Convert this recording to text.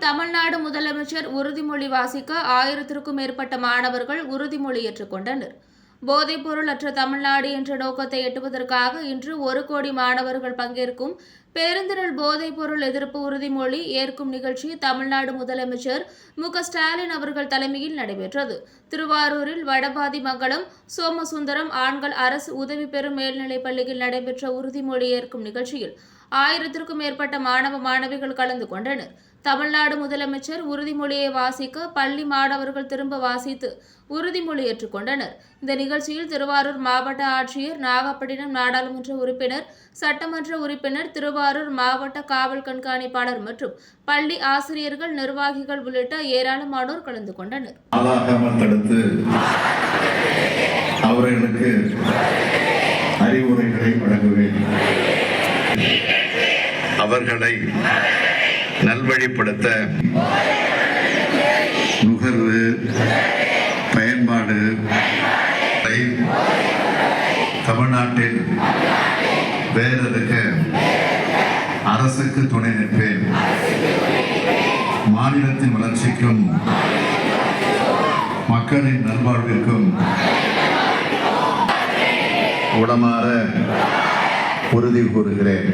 முதலமைச்சர் உறுதிமொழி வாசிக்க ஆயிரத்திற்கும் மேற்பட்ட மாணவர்கள் உறுதிமொழி ஏற்றுக்கொண்டனர். போதைப்பொருள் அற்ற தமிழ்நாடு என்ற நோக்கத்தை எட்டுவதற்காக இன்று ஒரு கோடி மாணவர்கள் பங்கேற்கும் பேருந்திரல் போதைப்பொருள் எதிர்ப்பு உறுதிமொழி ஏற்கும் நிகழ்ச்சி தமிழ்நாடு முதலமைச்சர் மு. ஸ்டாலின் அவர்கள் தலைமையில் நடைபெற்றது. திருவாரூரில் வடபாதி மங்கலம் சோமசுந்தரம் ஆண்கள் அரசு உதவி பெறும் மேல்நிலைப் பள்ளியில் நடைபெற்ற உறுதிமொழி ஏற்கும் நிகழ்ச்சியில் ஆயிரத்திற்கும் மேற்பட்ட மாணவ மாணவிகள் கலந்து கொண்டனர். தமிழ்நாடு முதலமைச்சர் உறுதிமொழியை வாசிக்க பள்ளி மாணவர்கள் திரும்ப வாசித்து உறுதிமொழி ஏற்றுக்கொண்டனர் இந்த நிகழ்ச்சியில் திருவாரூர் மாவட்ட ஆட்சியர் நாகப்பட்டினம் நாடாளுமன்ற உறுப்பினர் சட்டமன்ற உறுப்பினர் திருவாரூர் மாவட்ட காவல் கண்காணிப்பாளர் மற்றும் பள்ளி ஆசிரியர்கள் நிர்வாகிகள் உள்ளிட்ட ஏராளமானோர் கலந்து கொண்டனர். அவர்களுக்கு அறிவுரைகளை வழங்குவேன். அவர்களை நல்வழிப்படுத்த நுகர்வு பயன்பாடு தமிழ்நாட்டில் வேறெடுக்க அரசுக்கு துணை நிற்பேன். மாநிலத்தின் வளர்ச்சிக்கும் மக்களின் நல்வாழ்விற்கும் உடமாற உறுதி கூறுகிறேன்.